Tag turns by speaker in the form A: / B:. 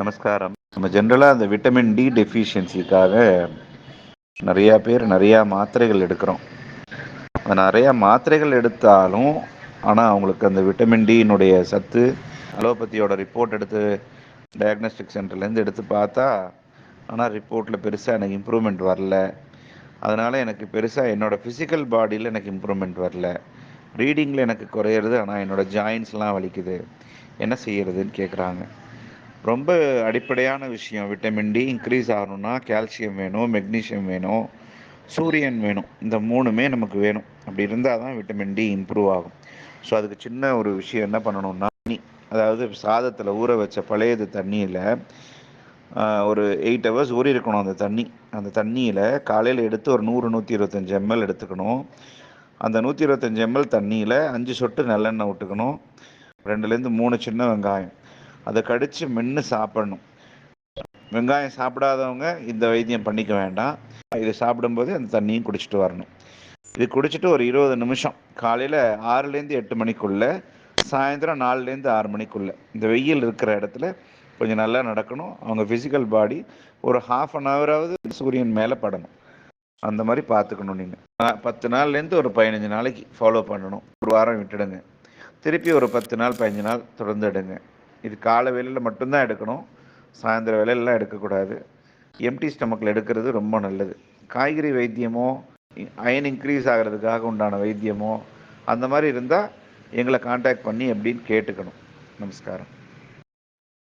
A: நமஸ்காரம். நம்ம ஜென்ரலாக அந்த விட்டமின் டி டெஃபிஷியன்சிக்காக நிறையா பேர் நிறையா மாத்திரைகள் எடுக்கிறோம். நிறையா மாத்திரைகள் எடுத்தாலும் ஆனால் அவங்களுக்கு அந்த விட்டமின் டியினுடைய சத்து அலோபதியோட ரிப்போர்ட் எடுத்து டயக்னோஸ்டிக் சென்டர்லேருந்து எடுத்து பார்த்தா ஆனால் ரிப்போர்ட்டில் பெருசாக எனக்கு இம்ப்ரூவ்மெண்ட் வரல. அதனால் எனக்கு பெருசாக என்னோடய ஃபிசிக்கல் பாடியில் எனக்கு இம்ப்ரூவ்மெண்ட் வரல. ரீடிங்கில் எனக்கு குறையிறது ஆனால் என்னோடய ஜாயின்ஸ்லாம் வலிக்குது. என்ன செய்யறதுன்னு கேட்குறாங்க ரொம்ப அடிப்படையான விஷயம். விட்டமின் டி இன்க்ரீஸ் ஆகணும்னா கால்சியம் வேணும் மெக்னீஷியம் வேணும் சூரியன் வேணும். இந்த மூணுமே நமக்கு வேணும். அப்படி இருந்தால் தான் விட்டமின் டி இம்ப்ரூவ் ஆகும். ஸோ அதுக்கு சின்ன ஒரு விஷயம் என்ன பண்ணணும்னா தண்ணி. அதாவது சாதத்தில் ஊற வச்ச பழையது தண்ணியில் ஒரு எயிட் ஹவர்ஸ் ஊறி இருக்கணும் அந்த தண்ணி. அந்த தண்ணியில் காலையில் எடுத்து ஒரு நூறு நூற்றி இருபத்தஞ்சி எம்எல் எடுத்துக்கணும். அந்த நூற்றி இருபத்தஞ்சி எம்எல் தண்ணியில் அஞ்சு சொட்டு நல்லெண்ணெய் விட்டுக்கணும் ரெண்டுலேருந்து மூணு சின்ன வெங்காயம். அதை கடித்து மென்று சாப்பிடணும். வெங்காயம் சாப்பிடாதவங்க இந்த வைத்தியம் பண்ணிக்க வேண்டாம். இது சாப்பிடும்போது அந்த தண்ணியும் குடிச்சிட்டு வரணும். இது குடிச்சிட்டு ஒரு இருபது நிமிஷம். காலையில் ஆறுலேருந்து எட்டு மணிக்குள்ளே சாயந்தரம் நாலுலேருந்து ஆறு மணிக்குள்ளே. இந்த வெயில் இருக்கிற இடத்துல கொஞ்சம் நல்லா நடக்கணும். அவங்க ஃபிசிக்கல் பாடி ஒரு ஹாஃப் அன் ஹவராவது சூரியன் மேலே படணும். அந்த மாதிரி பார்த்துக்கணும் நீங்கள் பத்து நாள்லேருந்து ஒரு பதினஞ்சு நாளைக்கு ஃபாலோ பண்ணணும். ஒரு வாரம் விட்டுடுங்க. திருப்பி ஒரு பத்து நாள் பதினஞ்சு நாள் தொடர்ந்து எடுங்க. இது காலை வேலையில் மட்டும்தான் எடுக்கணும். சாயந்தர வேலையிலலாம் எடுக்கக்கூடாது. எம்டி ஸ்டமக்கில் எடுக்கிறது ரொம்ப நல்லது. காய்கறி வைத்தியமோ அயன் இன்க்ரீஸ் ஆகிறதுக்காக உண்டான வைத்தியமோ அந்த மாதிரி இருந்தால் எங்களை காண்டாக்ட் பண்ணி எப்படின்னு கேட்டுக்கணும். நமஸ்காரம்.